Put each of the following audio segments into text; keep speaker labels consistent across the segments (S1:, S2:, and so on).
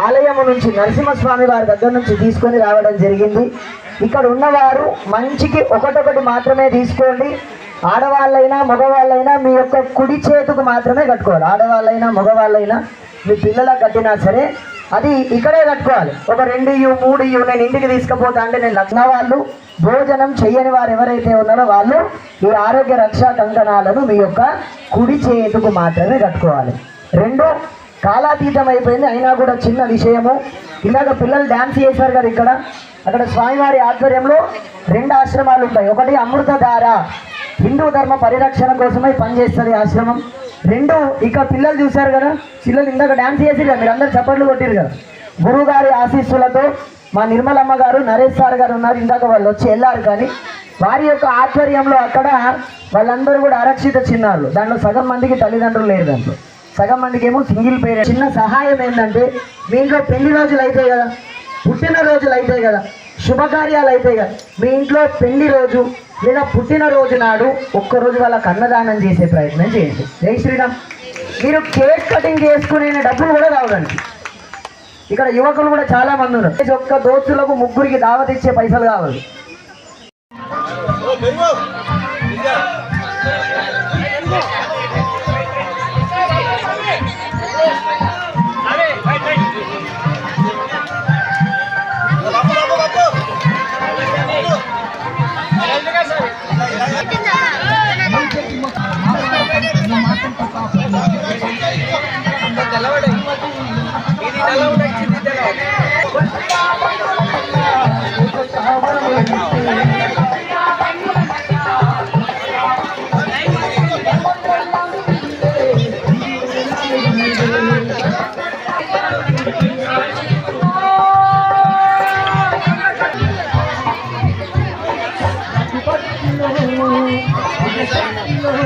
S1: ఆలయము నుంచి నరసింహస్వామి వారి దగ్గర నుంచి తీసుకొని రావడం జరిగింది. ఇక్కడ ఉన్నవారు మంచికి ఒకటొకటి మాత్రమే తీసుకోండి. ఆడవాళ్ళైనా మగవాళ్ళైనా మీ యొక్క కుడి చేతుకు మాత్రమే కట్టుకోవాలి. ఆడవాళ్ళైనా మగవాళ్ళైనా మీ పిల్లలకు కట్టినా సరే అది ఇక్కడే కట్టుకోవాలి. ఒక రెండు ఇయ్యు మూడు ఇయ్యు నేను ఇంటికి తీసుకుపోతా అంటే నేను లగ్న వాళ్ళు భోజనం చేయని వారు ఎవరైతే ఉన్నారో వాళ్ళు ఈ ఆరోగ్య రక్షా కంకణాలను మీ యొక్క కుడి చేతుకు మాత్రమే కట్టుకోవాలి. రెండు కాలాతీతం అయిపోయింది అయినా కూడా చిన్న విషయము. ఇలాగ పిల్లలు డ్యాన్స్ చేశారు కదా ఇక్కడ. అక్కడ స్వామివారి ఆధ్వర్యంలో రెండు ఆశ్రమాలు ఉంటాయి. ఒకటి అమృతధార. హిందూ ధర్మ పరిరక్షణ కోసమై పనిచేస్తుంది ఆశ్రమం. రెండు ఇక పిల్లలు చూశారు కదా. పిల్లలు ఇందాక డ్యాన్స్ చేసి కదా. మీరు అందరు చప్పట్లు కొట్టిరు కదా. గురువు గారి ఆశీస్సులతో మా నిర్మలమ్మ గారు నరేష్ సార్ గారు ఉన్నారు. ఇందాక వాళ్ళు వచ్చి వెళ్ళారు కానీ వారి యొక్క ఆధ్వర్యంలో అక్కడ వాళ్ళందరూ కూడా ఆరక్షిత చిన్నారు దాంట్లో సగం మందికి తల్లిదండ్రులు లేరు దాంట్లో. సగం మందికి ఏమో సింగిల్ పేరెంట్ చిన్న సహాయం ఏంటంటే మీ ఇంట్లో పెళ్ళి రోజులు అవుతాయి కదా పుట్టిన రోజులు అవుతాయి కదా శుభకార్యాలు అవుతాయి కదా మీ ఇంట్లో పెళ్ళి రోజు లేదా పుట్టినరోజు నాడు ఒక్కరోజు వాళ్ళకి అన్నదానం చేసే ప్రయత్నం చేయండి. జై శ్రీరామ్. మీరు కేక్ కటింగ్ చేసుకునే డబ్బులు కూడా కావాలండి ఇక్కడ యువకులు కూడా చాలా మంది ఉన్నారు. ఒక్క దోస్తులకు ముగ్గురికి దావతిచ్చే పైసలు కావాలి.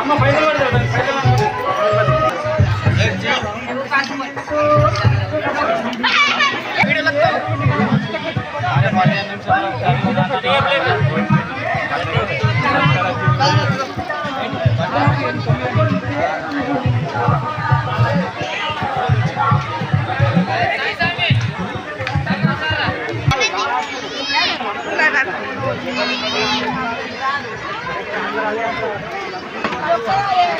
S2: అమ్మ పైసలు పడతారు పైసలు Thank you.